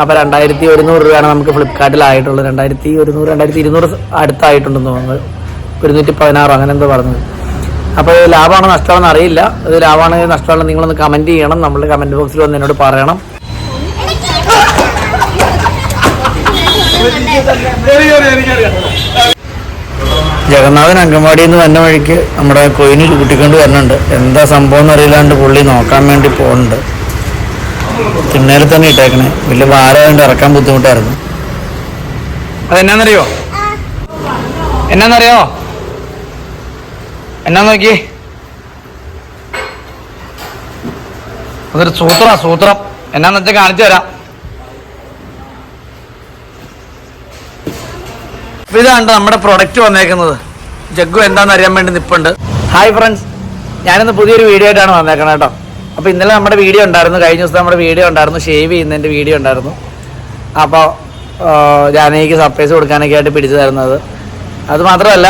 അപ്പോൾ രണ്ടായിരത്തി ഒരുന്നൂറ് രൂപയാണ് നമുക്ക് ഫ്ലിപ്കാർട്ടിലായിട്ടുള്ളത് രണ്ടായിരത്തി ഒരുന്നൂറ് രണ്ടായിരത്തി ഇരുന്നൂറ് അടുത്തായിട്ടുണ്ടെന്ന് തോന്നുന്നത് ഒരുന്നൂറ്റി പതിനാറോ അങ്ങനെ എന്തോ പറഞ്ഞത്. അപ്പോൾ ലാഭമാണോ നഷ്ടമാണെന്ന് അറിയില്ല. ഇത് ലാഭമാണോ നഷ്ടമാണോ നിങ്ങളൊന്ന് കമന്റ് ചെയ്യണം. നമ്മൾ കമന്റ് ബോക്സിൽ വന്ന് എന്നോട് പറയണം. ജഗന്നാഥൻ അങ്കമാടിയിൽ നിന്ന് വന്ന വഴിക്ക് നമ്മുടെ കൊയിന് കൂട്ടിക്കൊണ്ട് വരുന്നുണ്ട്. എന്താ സംഭവം എന്ന് എന്നറിയില്ലാണ്ട് പുള്ളി നോക്കാൻ വേണ്ടി പോകുന്നുണ്ട്. തിണ്ണയിൽ തന്നെ ഇട്ടേക്കണേ. വലിയ ഭാരമായിട്ട് ഇറക്കാൻ ബുദ്ധിമുട്ടായിരുന്നു. അതെന്നാന്നറിയോ? എന്നാന്നറിയോ? എന്നാ നോക്കി? അതൊരു സൂത്ര സൂത്രം. എന്നാന്ന് വെച്ചാൽ കാണിച്ചു തരാം. ഇതാണ് നമ്മുടെ പ്രൊഡക്റ്റ് വന്നേക്കുന്നത്. ജഗ്ഗു എന്താണെന്ന് അറിയാൻ വേണ്ടി നിപ്പുണ്ട്. ഹായ് ഫ്രണ്ട്സ് ഞാനിന്ന് പുതിയൊരു വീഡിയോ ആയിട്ടാണ് വന്നേക്കണേ കേട്ടോ. അപ്പോൾ ഇന്നലെ നമ്മുടെ വീഡിയോ ഉണ്ടായിരുന്നു. കഴിഞ്ഞ ദിവസം നമ്മുടെ വീഡിയോ ഉണ്ടായിരുന്നു. ഷേവ് ചെയ്യുന്നതിന്റെ വീഡിയോ ഉണ്ടായിരുന്നു. അപ്പോൾ ജാനകിക്ക് സർപ്രൈസ് കൊടുക്കാനൊക്കെ ആയിട്ട് പിടിച്ചു തരുന്നത് അത് മാത്രമല്ല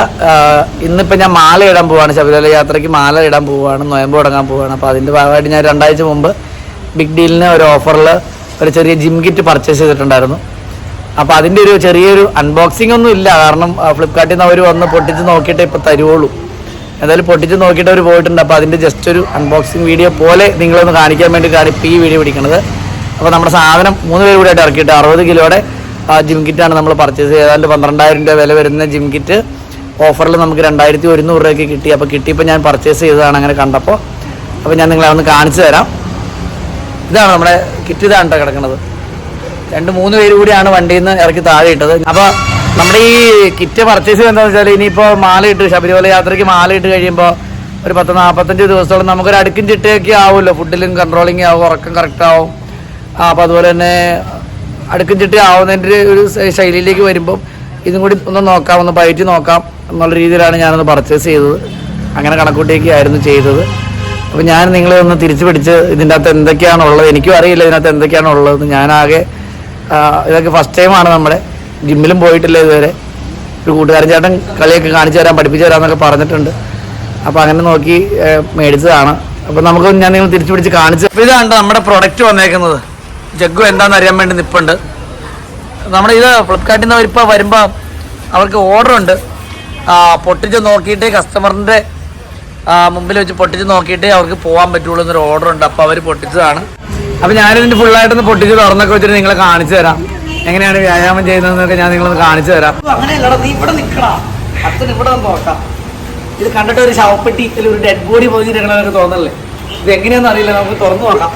ഇന്നിപ്പോൾ ഞാൻ മാല ഇടാൻ പോവാണ്. ശബരിമല യാത്രയ്ക്ക് മാല ഇടാൻ പോവുകയാണ് നോയമ്പ് തുടങ്ങാൻ പോവുകയാണ് അപ്പോൾ അതിന്റെ ഭാഗമായിട്ട് ഞാൻ രണ്ടാഴ്ച മുമ്പ് ബിഗ് ഡീലിന് ഒരു ഓഫറിൽ ഒരു ചെറിയ ജിം കിറ്റ് പർച്ചേസ് ചെയ്തിട്ടുണ്ടായിരുന്നു. അപ്പോൾ അതിന്റെ ഒരു ചെറിയൊരു അൺബോക്സിംഗ് ഒന്നും ഇല്ല. കാരണം ഫ്ലിപ്കാർട്ടിൽ നിന്ന് അവർ വന്ന് പൊട്ടിച്ച് നോക്കിയിട്ട് ഇപ്പോൾ തരുവുള്ളൂ. എന്തായാലും പൊട്ടിച്ച് നോക്കിയിട്ട് അവർ പോയിട്ടുണ്ട്. അപ്പോൾ അതിന്റെ ജസ്റ്റ് ഒരു അൺബോക്സിങ് വീഡിയോ പോലെ നിങ്ങളൊന്ന് കാണിക്കാൻ വേണ്ടി ഇപ്പോൾ ഈ വീഡിയോ പിടിക്കുന്നത് അപ്പോൾ നമ്മുടെ സാധനം മൂന്ന് പേര് കൂടെ ആയിട്ട് ഇറക്കിയിട്ട് അറുപത് കിലോയുടെ ജിം കിറ്റാണ് നമ്മൾ പർച്ചേസ് ചെയ്ത് പന്ത്രണ്ടായിരം രൂപ വില വരുന്ന ജിം കിറ്റ് ഓഫറിൽ നമുക്ക് രണ്ടായിരത്തി ഒരുന്നൂറ് രൂപയ്ക്ക് കിട്ടി. അപ്പോൾ കിട്ടിയപ്പോൾ ഞാൻ പർച്ചേസ് ചെയ്തതാണ് അങ്ങനെ കണ്ടപ്പോൾ അപ്പോൾ ഞാൻ നിങ്ങളെ ഒന്ന് കാണിച്ചു തരാം. ഇതാണ് നമ്മുടെ കിറ്റ് ഇതാണ് കിടക്കുന്നത് രണ്ട് മൂന്ന് പേര് കൂടിയാണ് വണ്ടിയിൽ നിന്ന് ഇറക്കി താഴെ ഇട്ടത്. അപ്പോൾ നമ്മുടെ ഈ കിറ്റ് പർച്ചേസ് എന്താണെന്ന് വെച്ചാൽ ഇനിയിപ്പോൾ മാല ഇട്ട് ശബരിമല യാത്രയ്ക്ക് മാല ഇട്ട് കഴിയുമ്പോൾ ഒരു പത്ത് നാൽപ്പത്തഞ്ച് ദിവസത്തോളം നമുക്കൊരു അടുക്കും ചിട്ടയൊക്കെ ആവുമല്ലോ. ഫുഡിലും കൺട്രോളിങ് ആവും ഉറക്കം കറക്റ്റ് ആവും. അപ്പോൾ അതുപോലെ തന്നെ അടുക്കും ചിട്ട ആവുന്നതിന്റെ ഒരു ശൈലിയിലേക്ക് വരുമ്പോൾ ഇതും കൂടി ഒന്ന് നോക്കാം ഒന്ന് പയറ്റി നോക്കാം എന്നുള്ള രീതിയിലാണ് ഞാനൊന്ന് പർച്ചേസ് ചെയ്തത്. അങ്ങനെ കണക്കൂട്ടിയൊക്കെയായിരുന്നു ചെയ്തത്. അപ്പോൾ ഞാൻ നിങ്ങളെ ഒന്ന് തിരിച്ചു പിടിച്ച് ഇതിന്റെ അകത്ത് എന്തൊക്കെയാണുള്ളത് എനിക്കും അറിയില്ല ഇതിനകത്ത് എന്തൊക്കെയാണ് ഉള്ളത് ഞാനാകെ ഇതൊക്കെ ഫസ്റ്റ് ടൈമാണ് നമ്മുടെ. ജിമ്മിലും പോയിട്ടില്ല ഇതുവരെ. ഒരു കൂട്ടുകാരൻ ചേട്ടൻ കളിയൊക്കെ കാണിച്ചു തരാൻ പഠിപ്പിച്ചു തരാമെന്നൊക്കെ പറഞ്ഞിട്ടുണ്ട്. അപ്പോൾ അങ്ങനെ നോക്കി മേടിച്ചതാണ്. അപ്പോൾ നമുക്ക് ഞാൻ നിങ്ങൾ തിരിച്ചു പിടിച്ച് കാണിച്ചു അപ്പോൾ ഇതാണ് നമ്മുടെ പ്രൊഡക്റ്റ് വന്നേക്കുന്നത്. ജഗ്ഗു എന്താണെന്ന് അറിയാൻ വേണ്ടി നിൽപ്പുണ്ട് നമ്മുടെ ഇത് ഫ്ലിപ്കാർട്ടിൽ നിന്ന് ഇപ്പോൾ വരുമ്പോൾ അവർക്ക് ഓർഡർ ഉണ്ട്. പൊട്ടിച്ച് നോക്കിയിട്ട് കസ്റ്റമറിന്റെ മുമ്പിൽ വെച്ച് പൊട്ടിച്ച് നോക്കിയിട്ട് അവർക്ക് പോകാൻ പറ്റുള്ളൂ എന്നൊരു ഓർഡർ ഉണ്ട്. അപ്പോൾ അവർ പൊട്ടിച്ചതാണ്. അപ്പോൾ ഞാനിതിന്റെ ഫുള്ളായിട്ടൊന്ന് പൊട്ടിച്ച് തുറന്നൊക്കെ വെച്ചിട്ട് നിങ്ങളെ കാണിച്ചു തരാം. എങ്ങനെയാണ് വ്യായാമം ചെയ്യുന്നതെന്നൊക്കെ ഞാൻ നിങ്ങളൊന്ന് കാണിച്ചു തരാം. അങ്ങനെയല്ലടാ നീ ഇവിടെ നിൽക്കണം അച്ഛൻ ഇവിടെ നോക്കാം. ഇത് കണ്ടിട്ട് ഒരു ശവപ്പെട്ടി ഒരു ഡെഡ് ബോഡി പോയി ഇരിക്കണമെന്നൊക്കെ തോന്നല്ലേ? ഇത് എങ്ങനെയാണെന്ന് അറിയില്ല നമുക്ക് തുറന്നു നോക്കാം.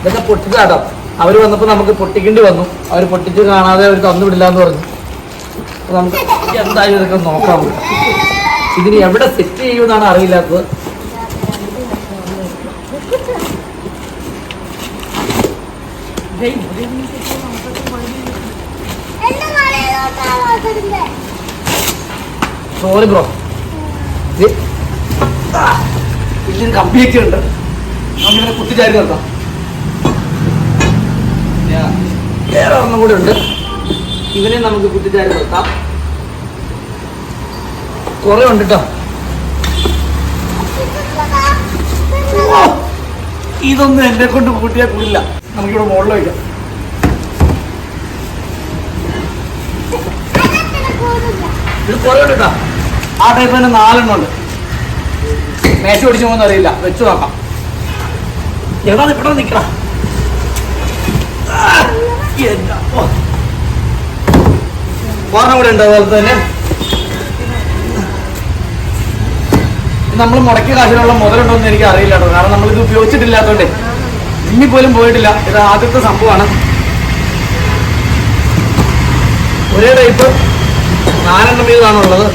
ഇതൊക്കെ പൊട്ടിച്ചാട്ടോ അവർ വന്നപ്പോൾ നമുക്ക് പൊട്ടിക്കേണ്ടി വന്നു. അവർ പൊട്ടിച്ച് കാണാതെ അവർ തന്നു എന്ന് പറഞ്ഞു. നമുക്ക് എന്തായാലും ഇതൊക്കെ നോക്കാം. ഇതിന് എവിടെ സെറ്റ് ചെയ്യുമെന്നാണ് അറിയില്ലാത്തത്. സോറി ബ്രോ വലിയൊരു കമ്പിയൊക്കെ ഉണ്ട്. നമുക്കിങ്ങനെ കുത്തിച്ചാരി നിർത്താം. വേറെ ഒന്നും കൂടെ ഉണ്ട്. ഇവനെ നമുക്ക് കുത്തിച്ചാരി നിർത്താം. കുറെ ഉണ്ട് കേട്ടോ ഇതൊന്നും എന്നെ കൊണ്ട് കൂട്ടിയാൽ കൂടില്ല. നമുക്കിവിടെ മുകളിൽ വയ്ക്കാം. ഇത് കുറേ ആ ടൈപ്പ് തന്നെ നാലെണ്ണം ഉണ്ട്. മേശ പിടിച്ചു പോകുന്ന അറിയില്ല. വെച്ചു നോക്കാം. എവിടെ ഇവിടെ നിൽക്കണം വേറെ കൂടെ ഉണ്ട് അതുപോലെ തന്നെ. നമ്മൾ മുടക്കിയ കാശിനുള്ള മുതലുണ്ടോ എന്ന് എനിക്ക് അറിയില്ല കേട്ടോ. കാരണം നമ്മളിത് ഉപയോഗിച്ചിട്ടില്ലാത്തതുകൊണ്ടേ ജിമ്മിൽ പോലും പോയിട്ടില്ല. ഇത് ആദ്യത്തെ സംഭവമാണ്. ഒരേ ടൈപ്പ് നാലെണ്ണം വീതമാണുള്ളത്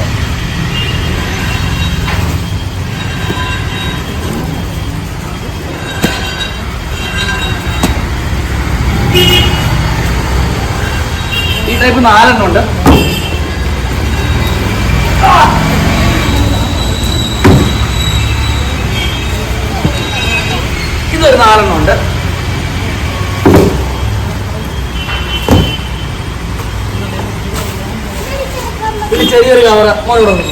ഈ ടൈപ്പ് നാലെണ്ണം ഉണ്ട്. ഒരു നാലെണ്ണം ഉണ്ട് പിന്നെ ചെറിയൊരു കവർ മോനോട്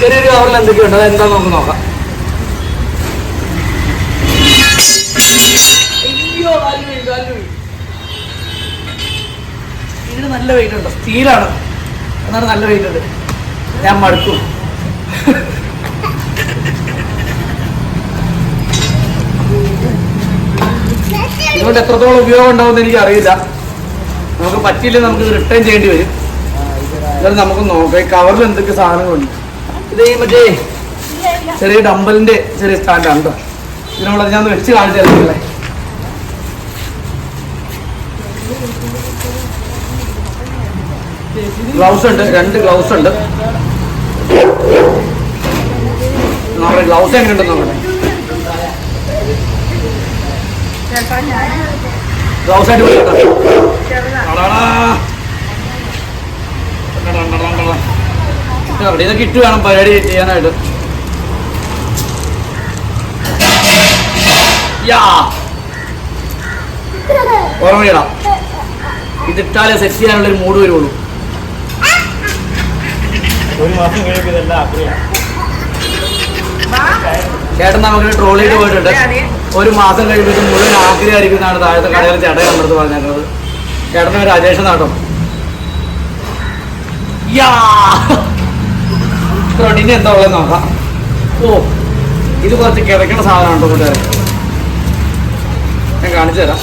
ചെറിയൊരു കവറിൽ എന്തൊക്കെയുണ്ട്? അത് എന്താ നമുക്ക് നോക്കാം. ഇതിന് നല്ല വെയിറ്റ് ഉണ്ടോ? സ്റ്റീലാണ് എന്നാണ് നല്ല വെയിറ്റ് ഉണ്ട്. ഞാൻ മടുക്കും ഇതുകൊണ്ട് എത്രത്തോളം ഉപയോഗം ഉണ്ടാവുമെന്ന് എനിക്ക് അറിയില്ല. നമുക്ക് പറ്റിയില്ല നമുക്ക് റിട്ടേൺ ചെയ്യേണ്ടി വരും. എന്നാലും നമുക്ക് നോക്കാം. ഈ കവറിൽ എന്തൊക്കെ സാധനങ്ങളുണ്ട്? ഇത് ഈ മറ്റേ ചെറിയ ഡമ്പലിന്റെ ചെറിയ സ്റ്റാൻഡാണ് കേട്ടോ ഇതിനുള്ളത് ഞാൻ വെച്ച് കാണിച്ചു തരുന്നില്ലേ ഗ്ലൗസ് ഉണ്ട്. രണ്ട് ഗ്ലൗസ് ഉണ്ട്. നമ്മുടെ ഗ്ലൗസ് എങ്ങനെയുണ്ടെന്ന് നോക്കട്ടെ. ആയിട്ട് പോയി ഇതൊക്കെ ഇട്ട് വേണം പരിപാടി ചെയ്യാനായിട്ട് ഓർമ്മയിടാം ഇതിട്ടാലേ സെറ്റ് ചെയ്യാനുള്ള ഒരു മൂഡ് വരുള്ളൂ ഒരു മാസം കഴിയുമ്പോൾ ഇതെല്ലാം അഗ്രയാണ് ചേട്ടൻ നമുക്ക് ട്രോളിയിട്ട് പോയിട്ടുണ്ട്. ഒരു മാസം കഴിഞ്ഞിട്ട് മുഴുവൻ ആഗ്രഹമായിരിക്കുന്നതാണ് താഴത്തെ കടയിൽ ചേട്ടൻ നമ്മുടെ പറഞ്ഞിരുന്നത് ചേട്ടന് രാജേഷ് നാട്ടോ. ഇനി എന്താ ഉള്ളത് നോക്കാം. ഓ ഇത് കുറച്ച് കിടക്കണ സാധനമാണ് കൂട്ടുകാരെ? ഞാൻ കാണിച്ചു തരാം.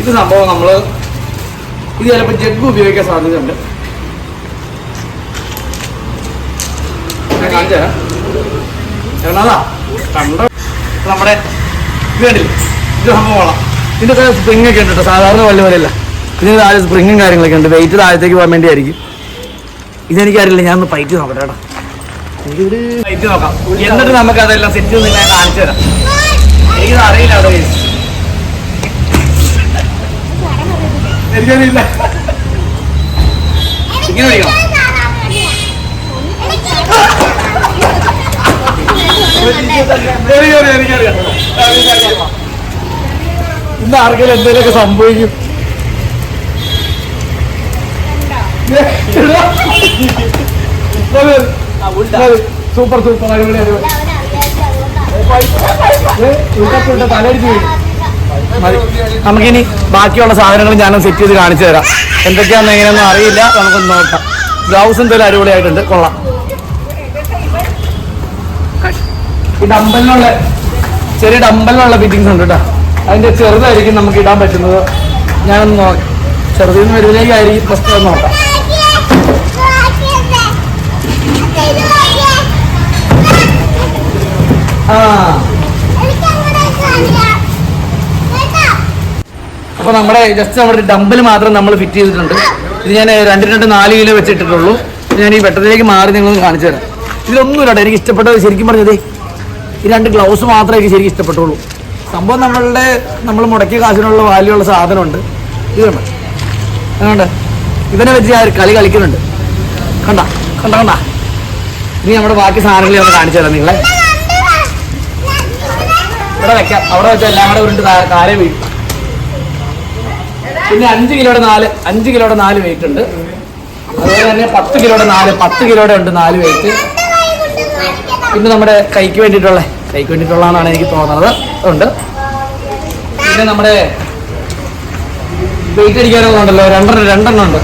ഇത് സംഭവം നമ്മൾ ഇത് ചിലപ്പോൾ ജഗ് ഉപയോഗിക്കാൻ സാധ്യതയുണ്ട്. ഞാൻ കാണിച്ചു തരാം. ചേട്ടനാ കണ്ട? നമ്മുടെ ഇത് കണ്ടില്ലേ? ഇത് സംഭവം ഇതിന്റെ സ്പ്രിങ് ഒക്കെ ഉണ്ട് കേട്ടോ സാധാരണ വല്ല പോലെയല്ല. ഇതിന് താഴെ സ്പ്രിങ്ങും കാര്യങ്ങളൊക്കെ ഉണ്ട്. വെയിറ്റ് താഴത്തേക്ക് പോകാൻ വേണ്ടിയായിരിക്കും. ഇതെനിക്കറിയില്ല ഞാൻ ഒന്ന് പൈറ്റ് നോക്കട്ടെ കേട്ടോ. പൈറ്റ് നോക്കാം. എന്നിട്ട് നമുക്ക് അതെല്ലാം സെറ്റ് ചെയ്ത് ഞാൻ കാണിച്ചു തരാം. എനിക്കത് അറിയില്ല അവിടെ എനിക്കറിയില്ല. ഇങ്ങനെ വിളിക്കണം. ഇന്ന് ആർക്കെങ്കിലും എന്തെങ്കിലുമൊക്കെ സംഭവിക്കും സൂപ്പർ സൂപ്പർ അടിപൊളി. നമുക്കിനി ബാക്കിയുള്ള സാധനങ്ങൾ ഞാനും സെറ്റ് ചെയ്ത് കാണിച്ചു തരാം. എന്തൊക്കെയാണെന്ന് എങ്ങനെയൊന്നും അറിയില്ല. നമുക്കൊന്ന് നോക്കാം. ഗ്ലൗസ് എന്തായാലും അടിപൊളിയായിട്ടുണ്ട്. കൊള്ളാം. ഈ ഡമ്പലിനുള്ള ചെറിയ ഡമ്പലിനുള്ള ഫിറ്റിങ്സ് ഉണ്ട് കേട്ടോ അതിന്റെ ചെറുതായിരിക്കും നമുക്ക് ഇടാൻ പറ്റുന്നത്. ഞാനൊന്ന് നോക്കാം. ചെറുതിൽ നിന്ന് വലുതിലേക്കായിരിക്കും ഫസ്റ്റ് ഒന്ന് നോക്കാം. ആ. അപ്പോൾ നമ്മുടെ ജസ്റ്റ് നമ്മുടെ ഡമ്പിൽ മാത്രം നമ്മൾ ഫിറ്റ് ചെയ്തിട്ടുണ്ട്. ഇത് ഞാൻ രണ്ട് രണ്ട് നാല് കിലോ വെച്ചിട്ടിട്ടുള്ളൂ. ഞാൻ ഈ വെട്ടത്തിലേക്ക് മാറി നിങ്ങൾ കാണിച്ചു തരാം. ഇതിലൊന്നുമില്ല കേട്ടോ എനിക്ക് ഇഷ്ടപ്പെട്ടത് ശരിക്കും പറഞ്ഞതേ ഈ രണ്ട് ഗ്ലൗസ് മാത്രമേ എനിക്ക് ശരിക്കും ഇഷ്ടപ്പെട്ടുള്ളൂ. സംഭവം നമ്മളുടെ നമ്മൾ മുടക്കിയ കാശിനുള്ള വാല്യുള്ള സാധനമുണ്ട്. ഇതുണ്ട് കണ്ട? അതുകൊണ്ട് ഇവനെ വെച്ച് ഒരു കളി കളിക്കുന്നുണ്ട്. കണ്ട? കണ്ട കണ്ട? ഇനി നമ്മുടെ ബാക്കി സാധനങ്ങൾ ഒന്ന് കാണിച്ചു തരാം നിങ്ങളെ. ഇവിടെ വെക്കാം. അവിടെ വെച്ചാൽ എല്ലാം കൂടെ ഉരുണ്ട് താഴെ വീഴും. പിന്നെ അഞ്ച് കിലോയുടെ നാല് അഞ്ച് കിലോയുടെ നാല് വെയിറ്റ് ഉണ്ട്. അതുപോലെ തന്നെ പത്ത് കിലോയുടെ നാല് പത്ത് കിലോയുടെ ഉണ്ട് നാല് വെയിറ്റ് പിന്നെ നമ്മുടെ കൈക്ക് വേണ്ടിയിട്ടുള്ള കൈക്ക് വേണ്ടിയിട്ടുള്ളതാണ് എനിക്ക് തോന്നുന്നത്. ഉണ്ട്. പിന്നെ നമ്മുടെ വെയിറ്റ് അടിക്കാനുള്ളതുണ്ടല്ലോ രണ്ടെണ്ണം രണ്ടെണ്ണം ഉണ്ട്.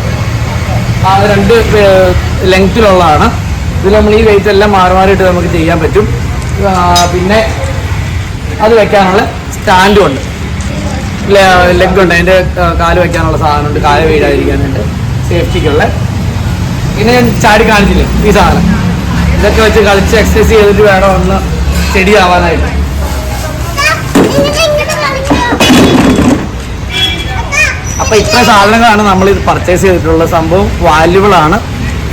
ആ രണ്ട് ലെങ്ത്തിലുള്ളതാണ് ഇതിൽ നമ്മൾ ഈ വെയിറ്റ് എല്ലാം മാറി മാറിയിട്ട് നമുക്ക് ചെയ്യാൻ പറ്റും. പിന്നെ അത് വെക്കാനുള്ള സ്റ്റാൻഡും ഉണ്ട്. ലെഗ് ഉണ്ട്. അതിന്റെ കാൽ വെക്കാനുള്ള സാധനമുണ്ട്. കാൽ വീഴാതിരിക്കാനുണ്ട് സേഫ്റ്റിക്കുള്ള പിന്നെ ഞാൻ ചാടി കാണിച്ചില്ലേ? ഈ സാധനം. ഇതൊക്കെ വെച്ച് കളിച്ച് എക്സസൈസ് ചെയ്തിട്ട് വേണം ഒന്ന് ചെടിയാവാനായിട്ട് അപ്പോൾ ഇത്ര സാധനങ്ങളാണ് നമ്മൾ ഇത് പർച്ചേസ് ചെയ്തിട്ടുള്ള സംഭവം. വാല്യുബിൾ ആണ്.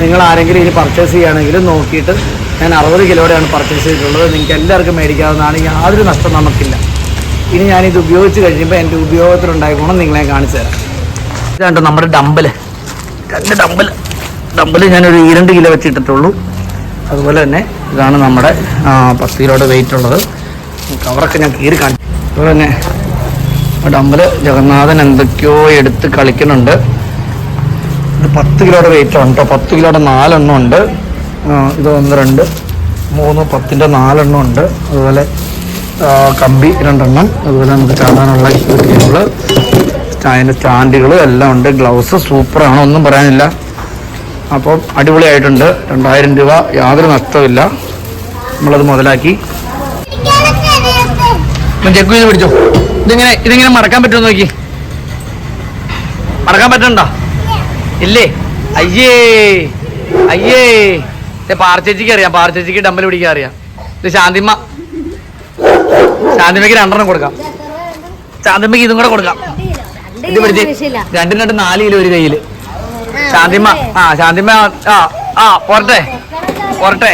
നിങ്ങൾ ആരെങ്കിലും ഇനി പർച്ചേസ് ചെയ്യുകയാണെങ്കിൽ നോക്കിയിട്ട് ഞാൻ അറുപത് കിലോയുടെയാണ് പർച്ചേസ് ചെയ്തിട്ടുള്ളത്. നിങ്ങൾക്ക് എല്ലാവർക്കും മേടിക്കാവുന്നതാണ്. യാതൊരു നഷ്ടം നമുക്കില്ല. ഇനി ഞാനിത് ഉപയോഗിച്ച് കഴിയുമ്പോൾ എന്റെ ഉപയോഗത്തിലുണ്ടായ ഗുണം നിങ്ങളെ കാണിച്ചു തരാം. നമ്മുടെ ഡമ്പൽ രണ്ട് ഡമ്പൽ ഡമ്പൽ ഞാനൊരു ഈ രണ്ട് കിലോ വെച്ചിട്ടിട്ടുള്ളൂ. അതുപോലെ തന്നെ ഇതാണ് നമ്മുടെ പത്ത് കിലോയുടെ വെയിറ്റ് ഉള്ളത്. കവറൊക്കെ ഞാൻ കീറി കാണിച്ചു. അതുപോലെ തന്നെ ഡമ്പൽ ജഗന്നാഥൻ എന്തൊക്കെയോ എടുത്ത് കളിക്കുന്നുണ്ട്. ഇത് പത്ത് കിലോയുടെ വെയിറ്റ് ആണ് കേട്ടോ പത്ത് കിലോയുടെ നാലെണ്ണം ഉണ്ട്. ഇത് ഒന്ന് രണ്ട് മൂന്ന് പത്തിന്റെ നാലെണ്ണം ഉണ്ട്. അതുപോലെ കമ്പി രണ്ടെണ്ണം. അതുപോലെ നമുക്ക് ചാടാനുള്ള കേബിൾ അതിന്റെ സ്റ്റാൻഡുകളും എല്ലാം ഉണ്ട്. ഗ്ലൗസ് സൂപ്പറാണ് ഒന്നും പറയാനില്ല. അപ്പോൾ അടിപൊളിയായിട്ടുണ്ട്. രണ്ടായിരം രൂപ യാതൊരു നഷ്ടമില്ല നമ്മളത് മുതലാക്കി. ചെക്ക് ചെയ്ത് പിടിച്ചോ. ഇതിങ്ങനെ ഇതിങ്ങനെ മറക്കാൻ പറ്റുമോ നോക്കി. മറക്കാൻ പറ്റണ്ട? ഇല്ലേ? അയ്യേ. അയ്യേ. പാർച്ചേച്ചിക്ക് അറിയാം. പാർച്ചേച്ചിക്ക് ഡമ്പൽ പിടിക്കാൻ അറിയാം. ഇത് ശാന്തിമ്മ. ശാന്തിമ്മക്ക് രണ്ടെണ്ണം കൊടുക്കാം. ശാന്തിമ്മക്ക് ഇതും കൂടെ കൊടുക്കാം. ഇത് പിടിച്ച്. രണ്ടും രണ്ട് നാല് കിലോ ഒരു കയ്യിൽ. ശാന്തിമ്മ. ആ ശാന്തിമ്മ ആ ആ പോരട്ടെ. പോരട്ടെ.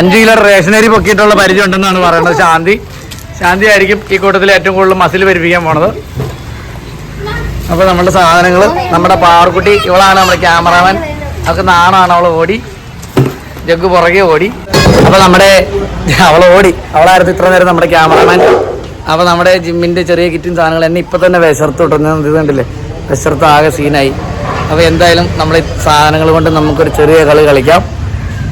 അഞ്ച് കിലോ റേഷനരി പൊക്കിയിട്ടുള്ള പരിചയം ഉണ്ടെന്നാണ് പറയുന്നത് ശാന്തി. ശാന്തി ആയിരിക്കും ഈ കൂട്ടത്തിൽ ഏറ്റവും കൂടുതൽ മസിൽ വരിപ്പിക്കാൻ പോണത്. അപ്പൊ നമ്മുടെ സാധനങ്ങൾ നമ്മുടെ പാവർക്കുട്ടി ഇവളാണ് നമ്മുടെ ക്യാമറാമാൻ. അവൾക്ക് നാണാണ് അവൾ ഓടി. ജഗ് പുറകെ ഓടി. അപ്പൊ നമ്മുടെ അവൾ ഓടി. അവളായിരുന്നു ഇത്ര നേരം നമ്മുടെ ക്യാമറാമാൻ. അപ്പൊ നമ്മുടെ ജിമ്മിന്റെ ചെറിയ കിറ്റും സാധനങ്ങൾ എന്നെ ഇപ്പൊ തന്നെ വിശർത്ത് വിട്ടുന്നത് ഇത് കണ്ടില്ലേ? വിശർത്ത് ആകെ സീനായി അപ്പൊ എന്തായാലും നമ്മൾ സാധനങ്ങൾ കൊണ്ട് നമുക്കൊരു ചെറിയ കളി കളിക്കാം.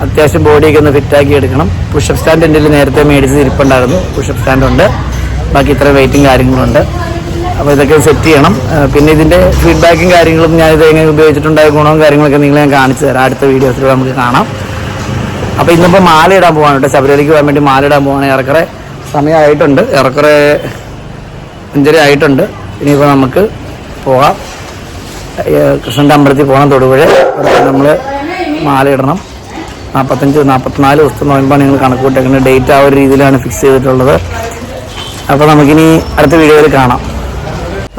അത്യാവശ്യം ബോഡിയൊക്കെ ഒന്ന് ഫിറ്റാക്കി എടുക്കണം. പുഷപ്പ് സ്റ്റാൻഡ് എന്റെ നേരത്തെ മേടിച്ച് ഇരിപ്പുണ്ടായിരുന്നു. പുഷപ്പ് സ്റ്റാൻഡുണ്ട് ബാക്കി ഇത്ര വെയിറ്റും കാര്യങ്ങളുണ്ട് അപ്പോൾ ഇതൊക്കെ സെറ്റ് ചെയ്യണം. പിന്നെ ഇതിന്റെ ഫീഡ്ബാക്കും കാര്യങ്ങളും ഞാൻ ഇത് എങ്ങനെ ഉപയോഗിച്ചിട്ടുണ്ടായ ഗുണവും കാര്യങ്ങളൊക്കെ നിങ്ങൾ ഞാൻ കാണിച്ചു തരാം. അടുത്ത വീഡിയോസിൽ നമുക്ക് കാണാം. അപ്പോൾ ഇന്നിപ്പോൾ മാല ഇടാൻ കേട്ടോ. ശബരിമലയ്ക്ക് പോകാൻ വേണ്ടി മാല ഇടാൻ പോവാണ് ഏറെക്കുറെ. സമയമായിട്ടുണ്ട്. ഏറെക്കുറെ അഞ്ചര ആയിട്ടുണ്ട്. ഇനിയിപ്പോൾ നമുക്ക് പോകാം. കൃഷ്ണന്റെ അമ്പലത്തിൽ പോകണം തൊടുപുഴ. അവിടെ നമ്മൾ മാലയിടണം. നാൽപ്പത്തഞ്ച് നാൽപ്പത്തിനാല് ദിവസത്തെ നോയമ്പാണ് നിങ്ങൾ കണക്ക് കൂട്ടേക്കുന്നത് ഡേറ്റ് ആ ഒരു രീതിയിലാണ് ഫിക്സ് ചെയ്തിട്ടുള്ളത്. അപ്പോൾ നമുക്കിനി അടുത്ത വീഡിയോയിൽ കാണാം.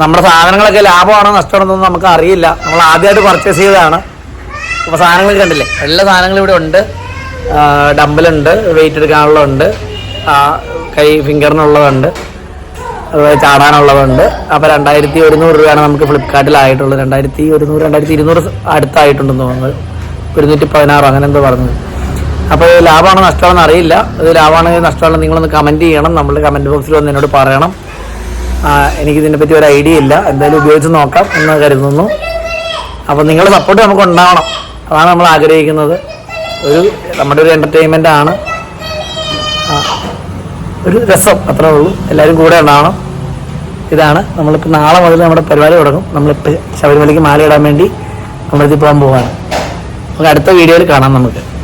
നമ്മുടെ സാധനങ്ങളൊക്കെ ലാഭമാണോ നഷ്ടമാണോ എന്നൊന്നും നമുക്ക് അറിയില്ല. നമ്മൾ ആദ്യമായിട്ട് പർച്ചേസ് ചെയ്തതാണ്. അപ്പോൾ സാധനങ്ങൾ കണ്ടില്ലേ? എല്ലാ സാധനങ്ങളും ഇവിടെ ഉണ്ട്. ഡമ്പലുണ്ട് വെയിറ്റ് എടുക്കാനുള്ളതുണ്ട്. ആ, കൈ ഫിംഗറിനുള്ളതുണ്ട്. അതുപോലെ ചാടാനുള്ളതുണ്ട്. അപ്പോൾ രണ്ടായിരത്തി ഒരുന്നൂറ് രൂപയാണ് നമുക്ക് ഫ്ലിപ്കാർട്ടിലായിട്ടുള്ളത്. രണ്ടായിരത്തി ഒരുന്നൂറ് രണ്ടായിരത്തി ഇരുന്നൂറ് അടുത്തായിട്ടുണ്ടെന്ന് തോന്നുന്നത്. ഒരുന്നൂറ്റി പതിനാറ് അങ്ങനെ എന്തോ പറഞ്ഞത്. അപ്പോൾ ലാഭമാണോ നഷ്ടമാണെന്ന് അറിയില്ല. ഇത് ലാഭമാണെങ്കിൽ നഷ്ടമാണെന്ന് നിങ്ങളൊന്ന് കമന്റ് ചെയ്യണം. നമ്മൾ കമന്റ് ബോക്സിൽ വന്ന് എന്നോട് പറയണം. ആ, എനിക്കിതിനെപ്പറ്റി ഒരു ഐഡിയ ഇല്ല. എന്തായാലും ഉപയോഗിച്ച് നോക്കാം എന്ന് കരുതുന്നു. അപ്പോൾ നിങ്ങളുടെ സപ്പോർട്ട് നമുക്ക് ഉണ്ടാവണം. അതാണ് നമ്മൾ ആഗ്രഹിക്കുന്നത്. ഒരു നമ്മുടെ ഒരു എന്റർടൈൻമെന്റ് ആണ്. ആ, ഒരു രസം അത്രേ ഉള്ളൂ. എല്ലാവരും കൂടെ ഉണ്ടാവണം. ഇതാണ്. നമ്മളിപ്പോൾ നാളെ മുതൽ നമ്മുടെ പരിപാടി തുടങ്ങും. നമ്മളിപ്പോൾ ശബരിമലയ്ക്ക് മാലയിടാൻ വേണ്ടി നമ്മളിത് പോകാൻ പോവാണ്. നമുക്ക് അടുത്ത വീഡിയോയിൽ കാണാം നമുക്ക്.